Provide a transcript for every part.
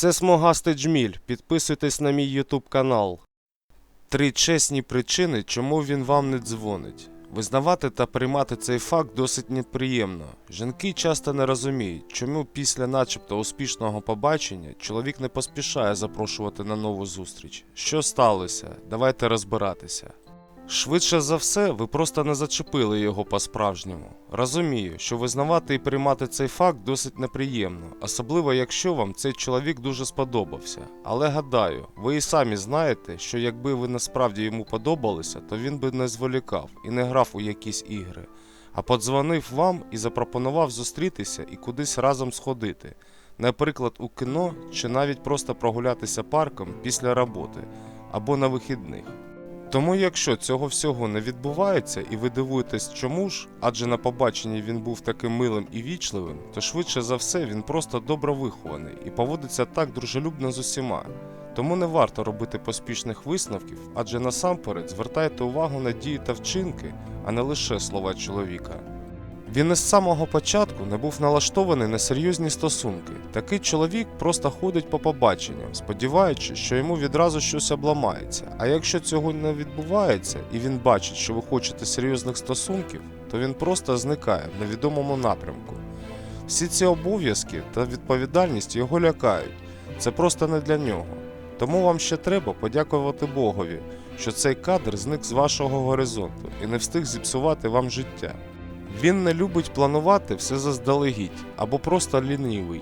Це смугастий джміль. Підписуйтесь на мій ютуб канал. Три чесні причини, чому він вам не дзвонить. Визнавати та приймати цей факт досить неприємно. Жінки часто не розуміють, чому після начебто успішного побачення чоловік не поспішає запрошувати на нову зустріч. Що сталося? Давайте розбиратися. Швидше за все, ви просто не зачепили його по-справжньому. Розумію, що визнавати і приймати цей факт досить неприємно, особливо якщо вам цей чоловік дуже сподобався. Але гадаю, ви і самі знаєте, що якби ви насправді йому подобалися, то він би не зволікав і не грав у якісь ігри, а подзвонив вам і запропонував зустрітися і кудись разом сходити. Наприклад, у кіно чи навіть просто прогулятися парком після роботи або на вихідних. Тому якщо цього всього не відбувається і ви дивуєтесь чому ж, адже на побаченні він був таким милим і вічливим, то швидше за все він просто добре вихований і поводиться так дружелюбно з усіма. Тому не варто робити поспішних висновків, адже насамперед звертайте увагу на дії та вчинки, а не лише слова чоловіка. Він із самого початку не був налаштований на серйозні стосунки. Такий чоловік просто ходить по побаченням, сподіваючись, що йому відразу щось обламається. А якщо цього не відбувається, і він бачить, що ви хочете серйозних стосунків, то він просто зникає в невідомому напрямку. Всі ці обов'язки та відповідальність його лякають. Це просто не для нього. Тому вам ще треба подякувати Богові, що цей кадр зник з вашого горизонту і не встиг зіпсувати вам життя. Він не любить планувати все заздалегідь або просто лінивий.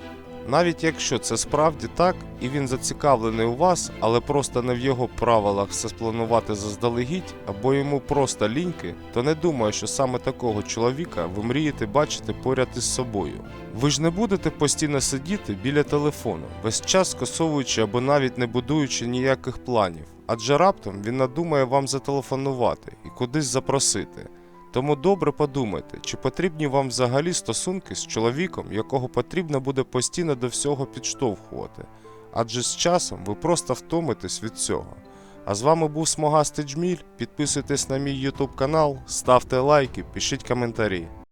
Навіть якщо це справді так, і він зацікавлений у вас, але просто не в його правилах все спланувати заздалегідь, або йому просто ліньки, то не думаю, що саме такого чоловіка ви мрієте бачити поряд із собою. Ви ж не будете постійно сидіти біля телефону, весь час скасовуючи або навіть не будуючи ніяких планів, адже раптом він надумає вам зателефонувати і кудись запросити. Тому добре подумайте, чи потрібні вам взагалі стосунки з чоловіком, якого потрібно буде постійно до всього підштовхувати. Адже з часом ви просто втомитесь від цього. А з вами був Смогастий Джміль. Підписуйтесь на мій YouTube канал, ставте лайки, пишіть коментарі.